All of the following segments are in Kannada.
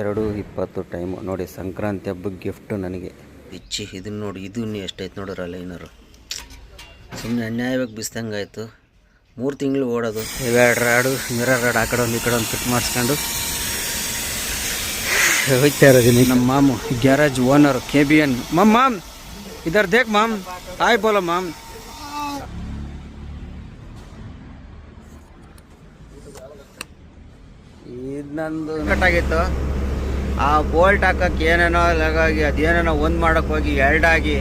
ಎರಡು ಇಪ್ಪತ್ತು ಟೈಮು ನೋಡಿ ಸಂಕ್ರಾಂತಿ ಹಬ್ಬಕ್ಕೆ ಗಿಫ್ಟು ನನಗೆ. ಇಚ್ಚಿ ಇದನ್ನ ನೋಡಿ ಇದು ಇನ್ನೂ ಎಷ್ಟೈತೆ ನೋಡ್ರ ಲೈನರು ಸುಮ್ಮನೆ ಅನ್ಯಾಯವಾಗಿ ಬಿಸ್ದಂಗೆ ಆಯಿತು. ಮೂರು ತಿಂಗಳು ಓಡೋದು. ಇವೆರಡು ರಾಡು ಮಿರರ್ ರಾಡ್ ಆ ಕಡೆ ಒಂದು ಈ ಕಡೆ ಒಂದು ಫಿಟ್ ಮಾಡಿಸ್ಕೊಂಡು. ಹೋಗ್ತಾ ಇರೋದೀನಿ ನಮ್ಮ ಮಾಮು garage owner K B N ಮಮ್ ಮಾಮ್ ಇದರ ದೇಕ್ ಮಾಮ್. ಆಯ್ ಬೋಲ ಮಾಮ್. ಇದು ನಂದು ಕಟ್ಟಾಗಿತ್ತು ಆ ಬೋಲ್ಟ್ ಹಾಕಕ್ಕೆ ಏನೇನೋ ಲೆಗಾಗಿ ಅದೇನೇನೋ ಒಂದು ಮಾಡಕ್ಕೆ ಹೋಗಿ ಎರಡಾಗಿ.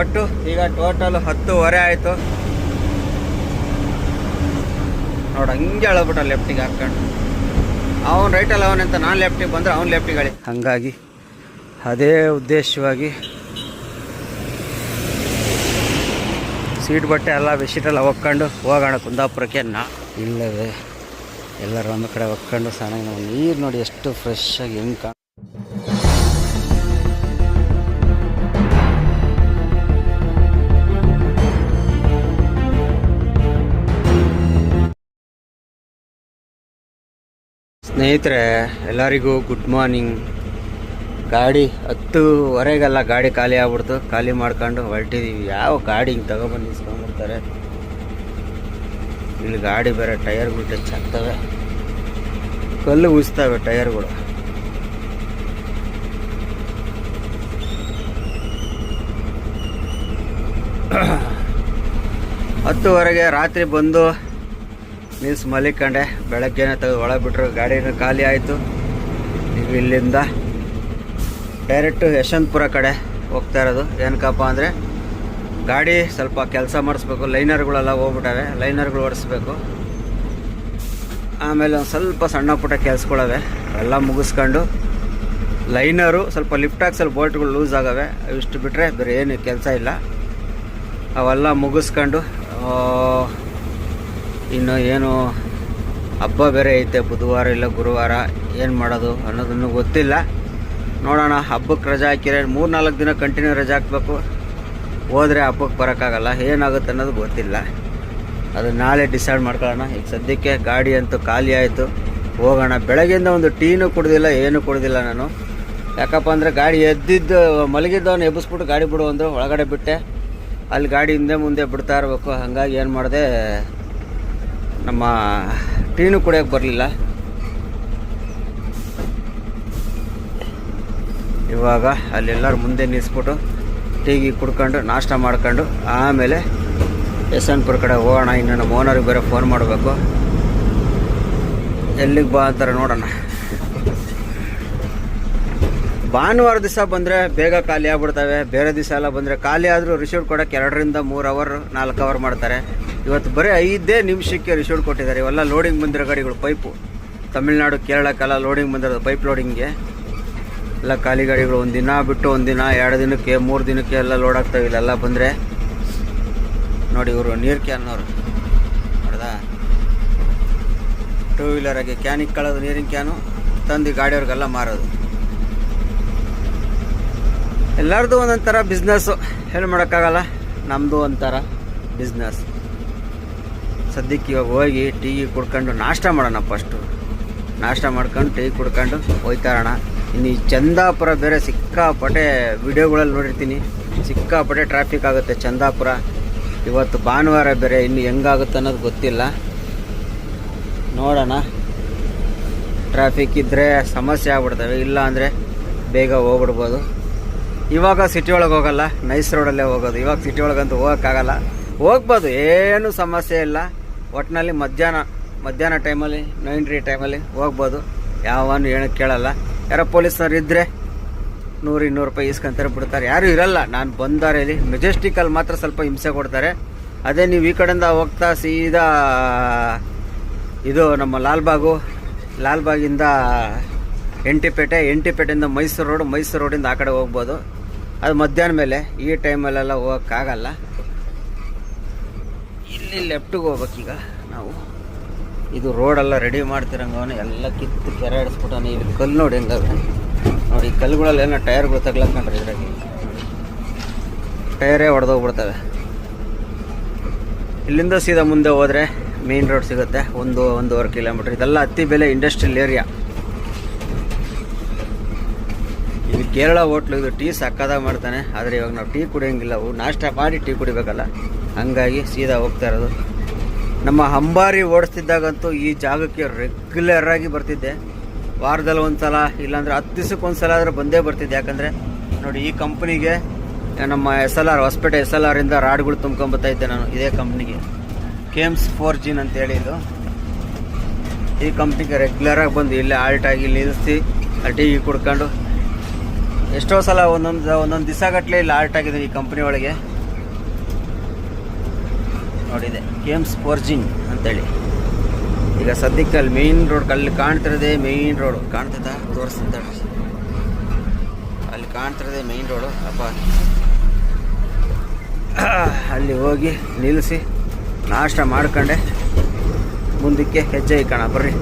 ಒಟ್ಟು ಈಗ ಟೋಟಲ್ ಹತ್ತುವರೆ ಆಯಿತು. ನೋಡಿ ಹಂಗೆ ಹೇಳಬಿಟ್ಟ ಲೆಫ್ಟಿಗೆ ಹಾಕ್ಕೊಂಡು. ಅವನು ರೈಟಲ್ಲಿ ಅವನಂತ ನಾನು ಲೆಫ್ಟಿಗೆ ಬಂದರೆ ಅವ್ನು ಲೆಫ್ಟಿಗೆ ಹಾಗಾಗಿ ಅದೇ ಉದ್ದೇಶವಾಗಿ ಸೀಟ್ ಬಟ್ಟೆ ಎಲ್ಲ ಬೆಡ್ಶೀಟೆಲ್ಲ ಒಕ್ಕೊಂಡು ಹೋಗೋಣ ಕುಂದಾಪುರಕ್ಕೆ ನಾ. ಇಲ್ಲವೇ. ಎಲ್ಲರೂ ಒಂದು ಕಡೆ ಒಕ್ಕೊಂಡು ಸ್ನಾನ ನೀರು ನೋಡಿ ಎಷ್ಟು ಫ್ರೆಶ್ ಆಗಿ ಹೆಂಗೆ ಕಾಣ ಸ್ನೇಹಿತರೆ, ಎಲ್ಲರಿಗೂ ಗುಡ್ ಮಾರ್ನಿಂಗ್ ಗಾಡಿ ಹತ್ತುವರೆಗೆಲ್ಲ ಗಾಡಿ ಖಾಲಿ ಆಗ್ಬಿಡ್ತು. ಖಾಲಿ ಮಾಡ್ಕೊಂಡು ಹೊರಟಿದ್ದೀವಿ ಯಾವ ಗಾಡಿ ಹಿಂಗೆ ತಗೊಬಂದು ನಿಸ್ಕೊಂಡ್ಬಿಡ್ತಾರೆ ಇಲ್ಲಿ ಗಾಡಿ ಬೇರೆ ಟೈರ್ಗಳು ಟಚ್ ಆಗ್ತವೆ. ಕಲ್ಲು ಉಸ್ತಾವೆ ಟೈರ್ಗಳು. ಹತ್ತುವರೆಗೆ ರಾತ್ರಿ ಬಂದು ಮೀನ್ಸ್ ಮಲಿಕಂಡೆ ಬೆಳಗ್ಗೆನೆ ತೆಗೆದು ಒಳಗೆ ಬಿಟ್ಟರು ಗಾಡಿನೂ ಖಾಲಿ ಆಯಿತು. ಈಗ ಇಲ್ಲಿಂದ ಡೈರೆಕ್ಟು ಯಶವಂತಪುರ ಕಡೆ ಹೋಗ್ತಾ ಇರೋದು. ಏನಕ್ಕಪ್ಪ ಅಂದರೆ, ಗಾಡಿ ಸ್ವಲ್ಪ ಕೆಲಸ ಮಾಡಿಸ್ಬೇಕು, ಲೈನರ್ಗಳೆಲ್ಲ ಹೋಗ್ಬಿಟ್ಟಾವೆ. ಲೈನರ್ಗಳು ಓಡಿಸ್ಬೇಕು. ಆಮೇಲೆ ಒಂದು ಸ್ವಲ್ಪ ಸಣ್ಣ ಪುಟ್ಟ ಕೆಲಸಗಳವೆ, ಎಲ್ಲ ಮುಗಿಸ್ಕೊಂಡು ಲೈನರು, ಸ್ವಲ್ಪ ಲಿಫ್ಟ್ ಸ್ವಲ್ಪ ಬೋಲ್ಟ್ಗಳು ಲೂಸ್ ಆಗವೆ. ಇಷ್ಟು ಬಿಟ್ಟರೆ ಬೇರೆ ಏನು ಕೆಲಸ ಇಲ್ಲ. ಅವೆಲ್ಲ ಮುಗಿಸ್ಕೊಂಡು ಇನ್ನು ಏನು ಹಬ್ಬ ಬೇರೆ ಐತೆ, ಬುಧವಾರ ಇಲ್ಲ ಗುರುವಾರ, ಏನು ಮಾಡೋದು ಅನ್ನೋದನ್ನು ಗೊತ್ತಿಲ್ಲ. ನೋಡೋಣ ಹಬ್ಬಕ್ಕೆ ರಜೆ ಹಾಕಿದ್ರೆ ಮೂರು ನಾಲ್ಕು ದಿನ ಕಂಟಿನ್ಯೂ ರಜೆ ಹಾಕಬೇಕು. ಹೋದರೆ ಹಬ್ಬಕ್ಕೆ ಬರೋಕ್ಕಾಗಲ್ಲ, ಏನಾಗುತ್ತೆ ಅನ್ನೋದು ಗೊತ್ತಿಲ್ಲ. ಅದು ನಾಳೆ ಡಿಸೈಡ್ ಮಾಡ್ಕೊಳ್ಳೋಣ. ಈಗ ಸದ್ಯಕ್ಕೆ ಗಾಡಿ ಅಂತೂ ಖಾಲಿ ಆಯಿತು. ಹೋಗೋಣ. ಬೆಳಗ್ಗೆಯಿಂದ ಒಂದು ಟೀನು ಕುಡ್ದಿಲ್ಲ, ಏನು ಕುಡ್ದಿಲ್ಲ ನಾನು. ಯಾಕಪ್ಪ ಅಂದರೆ ಗಾಡಿ ಎದ್ದಿದ್ದು, ಮಲಗಿದ್ದವನು ಎಬ್ಬಿಸ್ಬಿಟ್ಟು ಗಾಡಿ ಬಿಡು ಅಂದರು. ಒಳಗಡೆ ಬಿಟ್ಟೆ. ಅಲ್ಲಿ ಗಾಡಿ ಹಿಂದೆ ಮುಂದೆ ಬಿಡ್ತಾ ಇರಬೇಕು. ಹಾಗಾಗಿ ಏನು ಮಾಡಿದೆ, ನಮ್ಮ ಟೀನು ಕುಡಿಯೋಕೆ ಬರಲಿಲ್ಲ. ಇವಾಗ ಅಲ್ಲೆಲ್ಲರೂ ಮುಂದೆ ನಿಲ್ಲಿಸ್ಬಿಟ್ಟು ಟೀಗಿ ಕುಡ್ಕೊಂಡು, ನಾಷ್ಟ ಮಾಡ್ಕೊಂಡು, ಆಮೇಲೆ ಯಶವಂತಪುರ ಕಡೆ ಹೋಗೋಣ, ಇನ್ನು ನಮ್ಮ ಓನರಿಗೆ ಬೇರೆ ಫೋನ್ ಮಾಡಬೇಕು. ಎಲ್ಲಿಗೆ ಬಾ ಅಂತಾರೆ ನೋಡೋಣ. ಭಾನುವಾರ ದಿವಸ ಬಂದರೆ ಬೇಗ ಖಾಲಿ ಆಗ್ಬಿಡ್ತವೆ. ಬೇರೆ ದಿವಸ ಎಲ್ಲ ಬಂದರೆ ಖಾಲಿ ಆದರೂ ರಿಸೀವ್ ಕೊಡೋಕ್ಕೆ ಎರಡರಿಂದ ಮೂರು ಅವರ್ ನಾಲ್ಕು ಅವರ್ ಮಾಡ್ತಾರೆ. ಇವತ್ತು ಬರೀ ಐದೇ ನಿಮಿಷಕ್ಕೆ ರಿಸೀವ್ ಕೊಟ್ಟಿದ್ದಾರೆ. ಇವೆಲ್ಲ ಲೋಡಿಂಗ್ ಬಂದಿರೋ ಗಾಡಿಗಳು ಪೈಪು ತಮಿಳ್ನಾಡು ಕೇರಳಕ್ಕೆಲ್ಲ ಲೋಡಿಂಗ್ ಬಂದಿರೋದು ಪೈಪ್ ಲೋಡಿಂಗ್ಗೆ ಎಲ್ಲ ಖಾಲಿ ಗಾಡಿಗಳು ಒಂದು ದಿನ ಬಿಟ್ಟು ಒಂದು ದಿನ ಎರಡು ದಿನಕ್ಕೆ, ಮೂರು ದಿನಕ್ಕೆ ಎಲ್ಲ ಲೋಡ್ ಆಗ್ತವೆ. ಇಲ್ಲೆಲ್ಲ ಬಂದರೆ ನೋಡಿ ಇವರು ನೀರು ಕ್ಯಾನ್ನವರು ನೋಡ್ದಾ? ಟೂ ವೀಲರಾಗಿ ಕ್ಯಾನಿಗೆ ಕಳೋದು ನೀರಿನ ಕ್ಯಾನು ತಂದು ಗಾಡಿಯವ್ರಿಗೆಲ್ಲ ಮಾರೋದು. ಎಲ್ಲರದು ಒಂದೊಂಥರ ಥರ ಬಿಸ್ನೆಸ್ಸು ಹೇಳಿ ಮಾಡೋಕ್ಕಾಗಲ್ಲ ನಮ್ಮದು ಒಂಥರ ಬಿಸ್ನೆಸ್ ಸದ್ಯಕ್ಕೆ ಇವಾಗ ಹೋಗಿ ಟೀ ಕುಡ್ಕೊಂಡು ನಾಷ್ಟ ಮಾಡೋಣ ಫಸ್ಟು ನಾಷ್ಟ ಮಾಡ್ಕೊಂಡು ಟೀ ಕುಡ್ಕೊಂಡು ಹೋಯ್ತಾರಣ. ಇನ್ನು ಈ ಚಂದಾಪುರ ಬೇರೆ ಸಿಕ್ಕಾಪಟ್ಟೆ ವಿಡಿಯೋಗಳಲ್ಲಿ ನೋಡಿರ್ತೀನಿ. ಸಿಕ್ಕಾಪಟ್ಟೆ ಟ್ರಾಫಿಕ್ ಆಗುತ್ತೆ ಚಂದಾಪುರ. ಇವತ್ತು ಭಾನುವಾರ ಬೇರೆ ಇನ್ನು ಹೆಂಗಾಗುತ್ತೆ ಅನ್ನೋದು ಗೊತ್ತಿಲ್ಲ. ನೋಡೋಣ. ಟ್ರಾಫಿಕ್ ಇದ್ದರೆ ಸಮಸ್ಯೆ ಆಗ್ಬಿಡ್ತವೆ, ಇಲ್ಲ ಅಂದರೆ ಬೇಗ ಹೋಗ್ಬಿಡ್ಬೋದು. ಇವಾಗ ಸಿಟಿ ಒಳಗೆ ಹೋಗಲ್ಲ ನೈಸ್ ರೋಡಲ್ಲೇ ಹೋಗೋದು. ಇವಾಗ ಸಿಟಿ ಒಳಗಂತೂ ಹೋಗೋಕ್ಕಾಗಲ್ಲ. ಹೋಗ್ಬೋದು, ಏನು ಸಮಸ್ಯೆ ಇಲ್ಲ. ಒಟ್ಟಿನಲ್ಲಿ ಮಧ್ಯಾಹ್ನ ಮಧ್ಯಾಹ್ನ ಟೈಮಲ್ಲಿ ನೈಂಟ್ರಿ ಟೈಮಲ್ಲಿ ಹೋಗ್ಬೋದು. ಯಾವನು ಏನಕ್ಕೆ ಕೇಳಲ್ಲ. ಯಾರೋ ಪೊಲೀಸ್ನವ್ರು ಇದ್ದರೆ ನೂರು ಇನ್ನೂರು ರೂಪಾಯಿ ಇಸ್ಕೊಂತಾರೆ ಬಿಡ್ತಾರೆ. ಯಾರೂ ಇರಲ್ಲ. ನಾನು ಬಂದಾರೆ ಇಲ್ಲಿ. ಮೆಜೆಸ್ಟಿಕಲ್ಲಿ ಮಾತ್ರ ಸ್ವಲ್ಪ ಹಿಂಸೆ ಕೊಡ್ತಾರೆ. ಅದೇ ನೀವು ಈ ಕಡೆಯಿಂದ ಹೋಗ್ತಾ ಸೀದಾ, ಇದು ನಮ್ಮ ಲಾಲ್ಬಾಗು, ಲಾಲ್ಬಾಗಿಂದ ಎಂಟಿಪೇಟೆ, ಎಂಟಿಪೇಟೆಯಿಂದ ಮೈಸೂರು ರೋಡ್, ಮೈಸೂರು ರೋಡಿಂದ ಆ ಕಡೆ ಹೋಗ್ಬೋದು. ಅದು ಮಧ್ಯಾಹ್ನ ಮೇಲೆ. ಈ ಟೈಮಲ್ಲೆಲ್ಲ ಹೋಗೋಕ್ಕಾಗಲ್ಲ. ಇಲ್ಲಿ ಲೆಫ್ಟಿಗೆ ಹೋಗ್ಬೇಕೀಗ ನಾವು. ಇದು ರೋಡೆಲ್ಲ ರೆಡಿ ಮಾಡ್ತಿರಂಗವನು ಎಲ್ಲ ಕಿತ್ತು ಕೆರೆ ಹಿಡಿಸ್ಬಿಟ್ಟಾನೆ ಇಲ್ಲಿ ಕಲ್ಲು ನೋಡಿ ಹೆಂಗವೆ ನೋಡಿ, ಕಲ್ಲುಗಳಲ್ಲಿ ಏನೋ ಟೈರ್ಗಳು ತಗ್ಲಕ್ಕಂಡ್ರೆ ಇದ್ರಾಗೆ ಟೈರೇ ಹೊಡೆದೋಗ್ಬಿಡ್ತವೆ ಇಲ್ಲಿಂದ ಸೀದಾ ಮುಂದೆ ಹೋದರೆ ಮೇನ್ ರೋಡ್ ಸಿಗುತ್ತೆ, ಒಂದು, ಒಂದೂವರೆ ಕಿಲೋಮೀಟ್ರ್ ಇದೆಲ್ಲ ಅತಿ ಬೆಲೆ ಇಂಡಸ್ಟ್ರಿಯಲ್ ಏರಿಯಾ ಇಲ್ಲಿ ಕೇರಳ ಹೋಟ್ಲು ಇದು ಟೀ ಸಕ್ಕದಾಗ ಮಾಡ್ತಾನೆ, ಆದರೆ ಇವಾಗ ನಾವು ಟೀ ಕುಡಿಯೋಂಗಿಲ್ಲ. ಅವು ನಾಷ್ಟ ಮಾಡಿ ಟೀ ಕುಡಿಬೇಕಲ್ಲ. ಹಂಗಾಗಿ ಸೀದಾ ಹೋಗ್ತಾ ಇರೋದು. ನಮ್ಮ ಅಂಬಾರಿ ಓಡಿಸ್ತಿದ್ದಾಗಂತೂ ಈ ಜಾಗಕ್ಕೆ ರೆಗ್ಯುಲರ್ ಆಗಿ ಬರ್ತಿದ್ದೆ. ವಾರದಲ್ಲಿ ಒಂದು ಸಲ ಇಲ್ಲಾಂದ್ರೆ ಹತ್ತು ದಿವ್ಸಕ್ಕೆ ಒಂದು ಸಲ ಆದರೂ ಬಂದೇ ಬರ್ತಿದ್ದೆ ಯಾಕಂದರೆ ನೋಡಿ, ಈ ಕಂಪ್ನಿಗೆ ನಮ್ಮ S L R Hospet S L ಆರಿಂದ ರಾಡ್ಗಳು ತುಂಬ್ಕೊಂಬತ್ತಾ ಇದ್ದೆ ನಾನು, ಇದೇ ಕಂಪ್ನಿಗೆ. ಕೇಮ್ಸ್ ಫೋರ್ ಜಿನ್ ಅಂತ ಹೇಳಿ ಇದು. ಈ ಕಂಪ್ನಿಗೆ ರೆಗ್ಯುಲರಾಗಿ ಬಂದು ಇಲ್ಲೇ ಆಲ್ಟ್ ಆಗಿ ನಿಲ್ಲಿಸಿ ಟಿ ಕುಡ್ಕೊಂಡು. ಎಷ್ಟೋ ಸಲ ಒಂದೊಂದು ಒಂದೊಂದು ದಿವಸ ಇಲ್ಲಿ ಆಲ್ಟ್ ಆಗಿದೆ ಈ ಕಂಪ್ನಿ ಒಳಗೆ. ನೋಡಿದೆ ಕೇಮ್ಸ್ ಫೋರ್ಜಿನ್ ಅಂತೇಳಿ. ಈಗ ಸದ್ಯಕ್ಕೆ ಅಲ್ಲಿ ಮೇಯ್ನ್ ರೋಡ್ ಅಲ್ಲಿ ಕಾಣ್ತಿರೋದೇ ಮೇಯ್ನ್ ರೋಡು ಕಾಣ್ತದ ತೋರಿಸ್ತದ ಅಲ್ಲಿ ಕಾಣ್ತಿರೋದೇ ಮೇಯ್ನ್ ರೋಡು ಅಪ್ಪ. ಅಲ್ಲಿ ಹೋಗಿ ನಿಲ್ಲಿಸಿ ನಾಷ್ಟ ಮಾಡ್ಕೊಂಡೆ. ಮುಂದಕ್ಕೆ ಹೆಜ್ಜೆ ಇಕ್ಕಣ, ಬರ್ರಿ.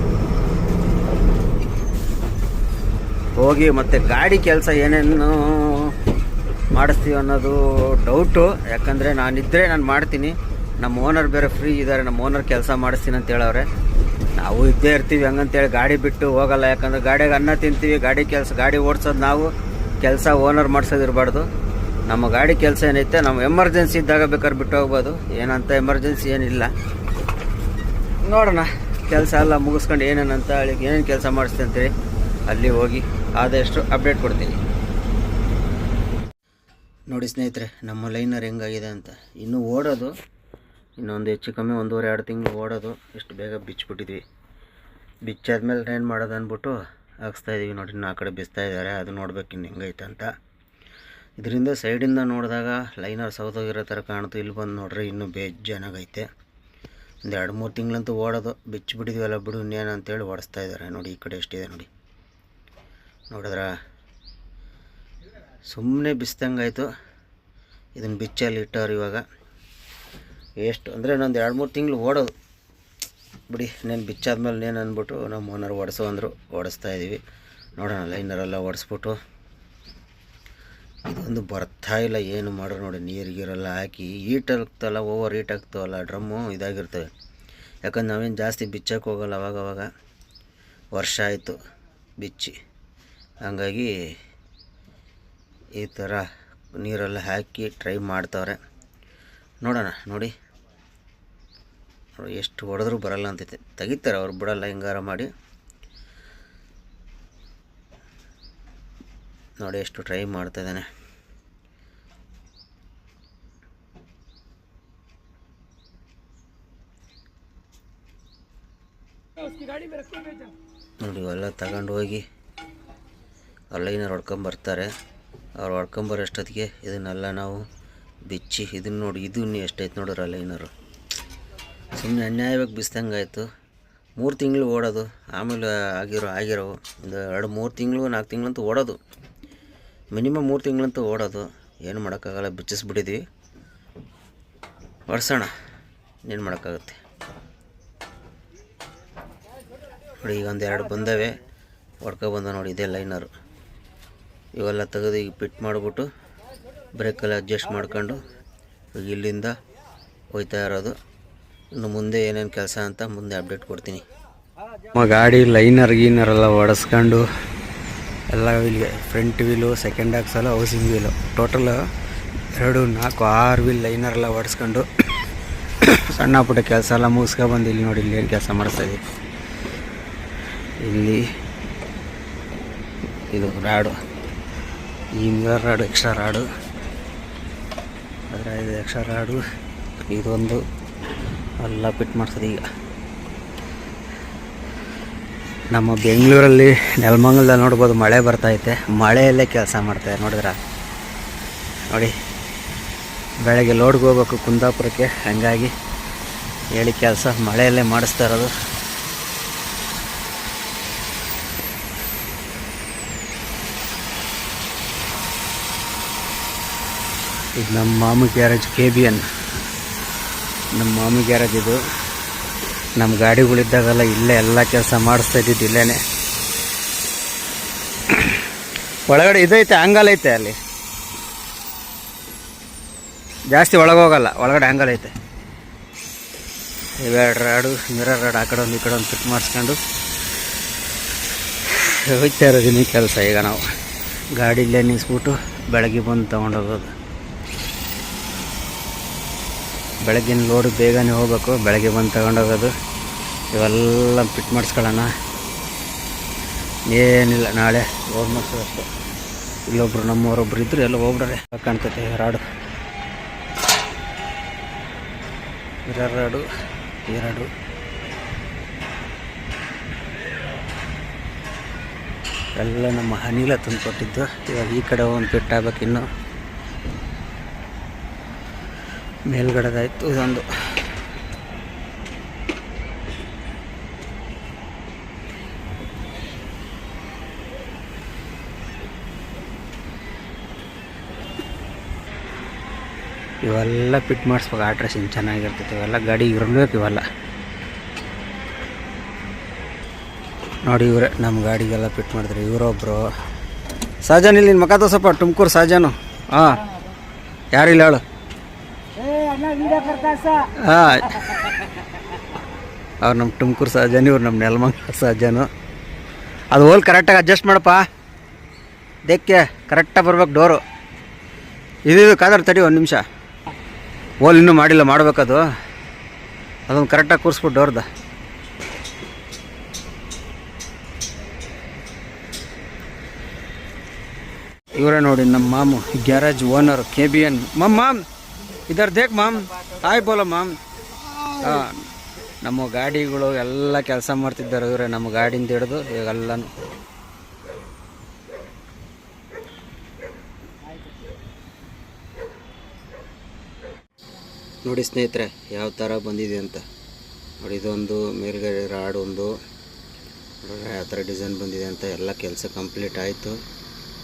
ಹೋಗಿ ಮತ್ತೆ ಗಾಡಿ ಕೆಲಸ ಏನೇನು ಮಾಡಿಸ್ತೀವಿ ಅನ್ನೋದು ಡೌಟು ಯಾಕಂದರೆ ನಾನಿದ್ದರೆ ನಾನು ಮಾಡ್ತೀನಿ. ನಮ್ಮ ಓನರ್ ಬೇರೆ ಫ್ರೀ ಇದ್ದಾರೆ ನಮ್ಮ ಓನರ್ ಕೆಲಸ ಮಾಡಿಸ್ತೀನಿ ಅಂತ ಹೇಳವ್ರೆ. ನಾವು ಇದ್ದೇ ಇರ್ತೀವಿ, ಹಂಗಂತೇಳಿ ಗಾಡಿ ಬಿಟ್ಟು ಹೋಗಲ್ಲ. ಯಾಕಂದ್ರೆ ಗಾಡಿಗೆ ಅನ್ನ ತಿಂತೀವಿ, ಗಾಡಿ ಕೆಲಸ, ಗಾಡಿ ಓಡಿಸೋದು ನಾವು ಕೆಲಸ ಓನರ್ ಮಾಡ್ಸೋದು ಇರಬಾರ್ದು. ನಮ್ಮ ಗಾಡಿ ಕೆಲಸ ಏನೈತೆ, ನಮ್ಮ ಎಮರ್ಜೆನ್ಸಿ ಇದ್ದಾಗ ಬೇಕಾದ್ರೆ ಬಿಟ್ಟು ಹೋಗ್ಬೋದು. ಏನಂತ ಎಮರ್ಜೆನ್ಸಿ ಏನಿಲ್ಲ. ನೋಡೋಣ, ಕೆಲಸ ಎಲ್ಲ ಮುಗಿಸ್ಕೊಂಡು ಏನೇನಂತ ಹೇಳಿ ಏನೇನು ಕೆಲಸ ಮಾಡಿಸ್ತೀನಿ ಅಂತೇಳಿ ಅಲ್ಲಿ ಹೋಗಿ ಆದಷ್ಟು ಅಪ್ಡೇಟ್ ಕೊಡ್ತೀನಿ. ನೋಡಿ ಸ್ನೇಹಿತರೆ, ನಮ್ಮ ಲೈನರ್ ಹೆಂಗಾಗಿದೆ ಅಂತ. ಇನ್ನೂ ಓಡೋದು ಇನ್ನೊಂದು ಹೆಚ್ಚು ಕಮ್ಮಿ ಒಂದೂವರೆ, ಎರಡು ತಿಂಗಳು ಓಡೋದು. ಎಷ್ಟು ಬೇಗ ಬಿಚ್ಚಿಬಿಟ್ಟಿದ್ವಿ. ಬಿಚ್ಚಾದ್ಮೇಲೆ ಏನು ಮಾಡೋದು ಅಂದ್ಬಿಟ್ಟು ಹಾಕ್ಸ್ತಾ ಇದ್ದೀವಿ ನೋಡಿ, ಇನ್ನು ಆ ಕಡೆ ಬಿಸ್ತಾ ಇದ್ದಾರೆ. ಅದು ನೋಡ್ಬೇಕು ಇನ್ನು ಹೆಂಗೈತೆ ಅಂತ. ಇದರಿಂದ ಸೈಡಿಂದ ನೋಡಿದಾಗ ಲೈನರ್ ಸೌದೋಗಿರೋ ಥರ ಕಾಣ್ತು. ಇಲ್ಲಿ ಬಂದು ನೋಡ್ರಿ, ಇನ್ನೂ ಬೇಜಾನಾಗೈತೆ. ಒಂದು ಎರಡು, ಮೂರು ತಿಂಗಳಂತೂ ಓಡೋದು. ಬಿಚ್ಚಿಬಿಟ್ಟಿದ್ವಲ್ಲ ಬಿಡು, ಇನ್ನೇನು ಅಂತೇಳಿ ಓಡಿಸ್ತಾ ಇದ್ದಾರೆ. ನೋಡಿ, ಈ ಕಡೆ ಎಷ್ಟಿದೆ ನೋಡಿ. ನೋಡಿದ್ರ? ಸುಮ್ಮನೆ ಬಿಸ್ದಂಗಾಯ್ತು. ಇದನ್ನು ಬಿಚ್ಚಲ್ಲಿ ಇಟ್ಟವ್ರು ಇವಾಗ. ಎಷ್ಟು ಅಂದರೆ ನಂದು ಎರಡು ಮೂರು ತಿಂಗಳು ಓಡೋದು. ಬಿಡಿ ನೇನು ಬಿಚ್ಚಾದ್ಮೇಲೆ ನೇನು ಅಂದ್ಬಿಟ್ಟು ನಮ್ಮ ಓನರ್ ಓಡಿಸೋ ಅಂದರು, ಓಡಿಸ್ತಾ ಇದ್ದೀವಿ ನೋಡೋಣ, ಲೈನರೆಲ್ಲ ಓಡಿಸ್ಬಿಟ್ಟು. ಇದೊಂದು ಬರ್ತಾ ಇಲ್ಲ, ಏನು ಮಾಡೋರು ನೋಡಿ ನೀರು ಗೀರೆಲ್ಲ ಹಾಕಿ ಈಟ್ ಆಗ್ತಲ್ಲ, ಓವರ್ ಈಟ್ ಆಗ್ತಾವಲ್ಲ, ಡ್ರಮ್ಮು ಇದಾಗಿರ್ತವೆ ಯಾಕಂದ್ರೆ ನಾವೇನು ಜಾಸ್ತಿ ಬಿಚ್ಚಕ್ಕೆ ಹೋಗಲ್ಲ ಅವಾಗವಾಗ ವರ್ಷ ಆಯಿತು ಬಿಚ್ಚಿ. ಹಂಗಾಗಿ ಈ ಥರ ನೀರೆಲ್ಲ ಹಾಕಿ ಟ್ರೈ ಮಾಡ್ತವ್ರೆ. ನೋಡೋಣ, ನೋಡಿ. ನೋಡಿ ಎಷ್ಟು ಹೊಡೆದ್ರೂ ಬರಲ್ಲ ಅಂತೈತೆ. ತೆಗಿತಾರೆ ಅವ್ರು, ಬಿಡಲ್ಲ, ಹಿಂಗಾರ ಮಾಡಿ. ನೋಡಿ, ಎಷ್ಟು ಟ್ರೈ ಮಾಡ್ತಾ ಇದ್ದಾನೆ. ನೋಡಿ, ಇವೆಲ್ಲ ತಗೊಂಡು ಹೋಗಿ ಅಲ್ಲೈನರ್ ಹೊಡ್ಕೊಂಬರ್ತಾರೆ ಅವ್ರು ಹೊಡ್ಕೊಂಬರೋ ಅಷ್ಟೊತ್ತಿಗೆ ಇದನ್ನೆಲ್ಲ ನಾವು ಬಿಚ್ಚಿ ಇದನ್ನ ನೋಡಿ ಇದನ್ನು ಎಷ್ಟೈತೆ ನೋಡ್ರಿ ಲೈನರು ಸುಮ್ಮನೆ ಅನ್ಯಾಯವಾಗಿ ಬಿಸ್ದಂಗೆ ಆಯಿತು ಮೂರು ತಿಂಗಳು ಓಡೋದು. ಆಮೇಲೆ ಆಗಿರೋ ಆಗಿರೋ ಒಂದು ಎರಡು ಮೂರು ತಿಂಗಳು, ನಾಲ್ಕು ತಿಂಗಳಂತೂ ಓಡೋದು. ಮಿನಿಮಮ್ ಮೂರು ತಿಂಗಳಂತೂ ಓಡೋದು. ಏನು ಮಾಡೋಕ್ಕಾಗಲ್ಲ, ಬಿಚ್ಚಿಸ್ಬಿಟ್ಟಿದ್ವಿ. ಒಡ್ಸೋಣ ಏನು ಮಾಡೋಕ್ಕಾಗುತ್ತೆ? ನೋಡಿ, ಈಗ ಒಂದು ಎರಡು ಬಂದವೆ. ಹೊಡ್ಕೊ ಬಂದ ನೋಡಿ, ಇದೆ ಲೈನರು. ಇವೆಲ್ಲ ತೆಗೆದು ಈಗ ಪಿಟ್ ಮಾಡಿಬಿಟ್ಟು, ಬ್ರೇಕಲ್ಲಿ ಅಡ್ಜಸ್ಟ್ ಮಾಡ್ಕೊಂಡು ಇಲ್ಲಿಂದ ಹೋಯ್ತಾ ಇರೋದು. ಇನ್ನು ಮುಂದೆ ಏನೇನು ಕೆಲಸ ಅಂತ ಮುಂದೆ ಅಪ್ಡೇಟ್ ಕೊಡ್ತೀನಿ. ನಮ್ಮ ಗಾಡಿ ಲೈನರ್ ಗೀನರ್ ಎಲ್ಲ ಓಡಿಸ್ಕೊಂಡು ಎಲ್ಲ ವೀಲ್ಗೆ front wheel second axle housing wheel total ಎರಡು ನಾಲ್ಕು ಆರು ವೀಲ್ ಲೈನರ್ ಎಲ್ಲ ಓಡಿಸ್ಕೊಂಡು ಸಣ್ಣ ಪುಟ್ಟ ಕೆಲಸ ಎಲ್ಲ ಮುಗಿಸ್ಕೊಬಂದು ಇಲ್ಲಿ ನೋಡಿ ಇಲ್ಲಿ ಏನು ಕೆಲಸ ಮಾಡಿಸ್ತಾ ಇದ್ದೀವಿ ಇಲ್ಲಿ ಇದು ರಾಡು ಈ ಮಿರರ್ ರಾಡು ಎಕ್ಸ್ಟ್ರಾ ರಾಡು ಅದರ ಇದು ಎಕ್ಸ್ಟ್ರಾ ರಾಡು ಇದೊಂದು ಎಲ್ಲ ಫಿಟ್ ಮಾಡ್ಸೋದು ಈಗ. ನಮ್ಮ ಬೆಂಗಳೂರಲ್ಲಿ ನೆಲಮಂಗಲದಲ್ಲಿ ನೋಡ್ಬೋದು ಮಳೆ ಬರ್ತೈತೆ ಮಳೆಯಲ್ಲೇ ಕೆಲಸ ಮಾಡ್ತಾರೆ ನೋಡಿದ್ರ? ನೋಡಿ, ಬೆಳಗ್ಗೆ ಲೋಡ್ಗೆ ಹೋಗ್ಬೇಕು ಕುಂದಾಪುರಕ್ಕೆ, ಹಂಗಾಗಿ ಹೇಳಿ ಕೆಲಸ, ಮಳೆಯಲ್ಲೇ ಮಾಡಿಸ್ತಾ ಇರೋದು. ಇದು ನಮ್ಮ Mamu garage K B N ನಮ್ಮ ಮಾಮಿ ಗ್ಯಾರೇಜ್ ಇದು ನಮ್ಮ ಗಾಡಿಗಳಿದ್ದಾಗೆಲ್ಲ ಇಲ್ಲೇ ಎಲ್ಲ ಕೆಲಸ ಮಾಡಿಸ್ತಾ ಇದ್ದಿದ್ದು ಇಲ್ಲೇ ಒಳಗಡೆ ಇದೈತೆ ಆಂಗಲ್ ಐತೆ ಅಲ್ಲಿ. ಜಾಸ್ತಿ ಒಳಗೆ ಹೋಗಲ್ಲ, ಒಳಗಡೆ ಆಂಗಲ್ ಐತೆ. ಇವೆರಡು ರಾಡು ಮಿರರ್ ರಾಡು ಆ ಕಡೆ ಒಂದು ಈ ಕಡೆ ಒಂದು ಫಿಟ್ ಮಾಡಿಸ್ಕೊಂಡು ಹೋಗ್ತಾ ಇರೋದಿನ ಕೆಲಸ ಈಗ ನಾವು. ಗಾಡಿಲೇ ನಿಲ್ಲಿಸ್ಬಿಟ್ಟು ಬೆಳಗ್ಗೆ ಬಂದು ತೊಗೊಂಡೋಗೋದು. ಬೆಳಗ್ಗಿನ ಲೋಡ್ ಬೇಗನೆ ಹೋಗ್ಬೇಕು. ಬೆಳಗ್ಗೆ ಬಂದು ತಗೊಂಡೋಗೋದು ಇವೆಲ್ಲ ಫಿಟ್ ಮಾಡಿಸ್ಕೊಳ್ಳೋಣ. ಏನಿಲ್ಲ, ನಾಳೆ ಹೋಗಿ ಮಾಡಿಸೋದು ಅಷ್ಟೇ. ಇಲ್ಲೊಬ್ರು ನಮ್ಮವರೊಬ್ರು ಇದ್ರು ಎಲ್ಲ ಹೋಗ್ಬಿಡ್ರೆ. ಕಾಣ್ತೈತೆ ರಾಡು. ಎರಡು ಎರಡು ಎಲ್ಲ ನಮ್ಮ ಅನಿಲ ತಂದು ಕೊಟ್ಟಿದ್ದು ಇವಾಗ ಈ ಕಡೆ ಒಂದು ಫಿಟ್ ಆಗ್ಬೇಕು ಮೇಲ್ಗಡೆದಾಯ್ತು ಇದೊಂದು. ಇವೆಲ್ಲ ಫಿಟ್ ಮಾಡಿಸ್ಬೇಕು ಆಲ್ಟ್ರೇಷನ್ ಚೆನ್ನಾಗಿರ್ತೈತೆ. ಇವೆಲ್ಲ ಗಾಡಿ ಇರಬೇಕು ಇವೆಲ್ಲ. ನೋಡಿ ಇವರೇ, ನಮ್ಮ ಗಾಡಿಗೆಲ್ಲ ಫಿಟ್ ಮಾಡಿದ್ರೆ ಇವರೊಬ್ಬರು ಸಹಜನ್ ಇಲ್ಲಿ ಮಕ ತೋಸಪ್ಪ ತುಮಕೂರು ಸಹಜಾನು ಹಾಂ. ಯಾರಿಲ್ಲ ಹೇಳು. ಹಾಂ. ಅವ್ರು ನಮ್ಮ ತುಮಕೂರು ಸಹಜನ, ಇವ್ರು ನಮ್ಮ ನೆಲಮಂಗ ಸಹಜನು. ಅದು ಹೋಲ್ ಕರೆಕ್ಟಾಗಿ ಅಡ್ಜಸ್ಟ್ ಮಾಡಪ್ಪ. ದೇಕ್ಕೆ ಕರೆಕ್ಟಾಗಿ ಬರ್ಬೇಕು ಡೋರು ಇದು ಕಾದರ್ ತಡಿ ಒಂದು ನಿಮಿಷ. ಹೋಲ್ ಇನ್ನೂ ಮಾಡಿಲ್ಲ, ಮಾಡ್ಬೇಕದು. ಅದೊಂದು ಕರೆಕ್ಟಾಗಿ ಕೂರಿಸ್ಬಿಟ್ಟು ಡೋರ್ದ ಇವರೇ ನೋಡಿ ನಮ್ಮ ಮಾಮು, garage owner K B N ma'am. ಇದರ್ ದೇಕ್ ಮಾಮ್. ತಾಯಿ ಬೋಲ ಮಾಮ್. ಹಾಂ, ನಮ್ಮ ಗಾಡಿಗಳು ಎಲ್ಲ ಕೆಲಸ ಮಾಡ್ತಿದ್ದಾರೆ ಇವರೇ, ನಮ್ಮ ಗಾಡಿಯಿಂದ ಹಿಡಿದು ಇವಾಗೆಲ್ಲನೂ. ನೋಡಿ ಸ್ನೇಹಿತರೆ, ಯಾವ ಥರ ಬಂದಿದೆ ಅಂತ. ನೋಡಿ, ಇದೊಂದು ಮೇಲ್ಗಡೆ ರಾಡ್ ಒಂದು. ನೋಡಿದ್ರೆ ಯಾವ ಥರ ಡಿಸೈನ್ ಬಂದಿದೆ ಅಂತ ಎಲ್ಲ ಕೆಲಸ ಕಂಪ್ಲೀಟ್ ಆಯಿತು.